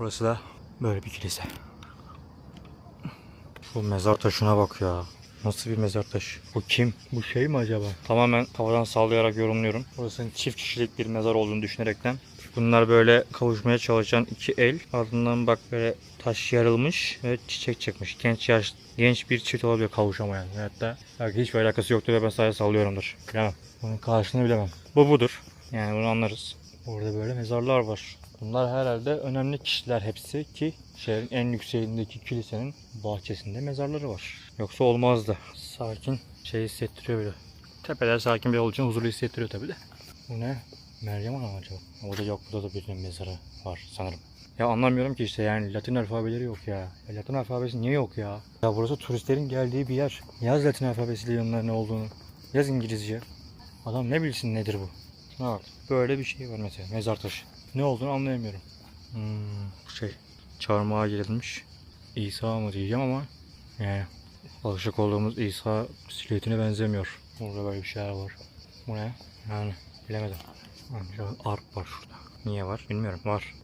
Burası da böyle bir kilise. Bu mezar taşına bak ya. Nasıl bir mezar taşı? Bu kim? Bu şey mi acaba? Tamamen kafadan sallayarak yorumluyorum. Burasının çift kişilik bir mezar olduğunu düşünerekten. Bunlar böyle kavuşmaya çalışan iki el. Ardından bak böyle taş yarılmış ve çiçek çıkmış. Genç yaş, genç bir çift olabilir kavuşamayan. Hatta belki hiçbir alakası yoktur ve ben sadece sallıyorumdur. Bilemem. Bunun karşılığını bilemem. Bu budur. Yani bunu anlarız. Orada böyle mezarlar var. Bunlar herhalde önemli kişiler hepsi ki şehrin en yükseğindeki kilisenin bahçesinde mezarları var. Yoksa olmazdı. Sakin şey hissettiriyor böyle. Tepeler sakin bir olduğu için huzurlu hissettiriyor tabi de. Bu ne? Meryem Ana acaba? O da yok. Burada da birinin mezarı var sanırım. Ya anlamıyorum ki işte yani Latin alfabeleri yok ya. ya Latin alfabesi niye yok ya? Ya burası turistlerin geldiği bir yer. Yaz Latin alfabesiyle yanına ne olduğunu. Yaz İngilizce. Adam ne bilsin nedir bu? Bak. Böyle bir şey var mesela. Mezar taşı. Ne olduğunu anlayamıyorum. Hmm, şey. Çarmıha gerilmiş. İsa mı diyeceğim ama yani alışık olduğumuz İsa silüetine benzemiyor. Burada böyle bir şeyler var. Bu ne? Yani bilemedim. Ark var şurada. Niye var bilmiyorum. Var.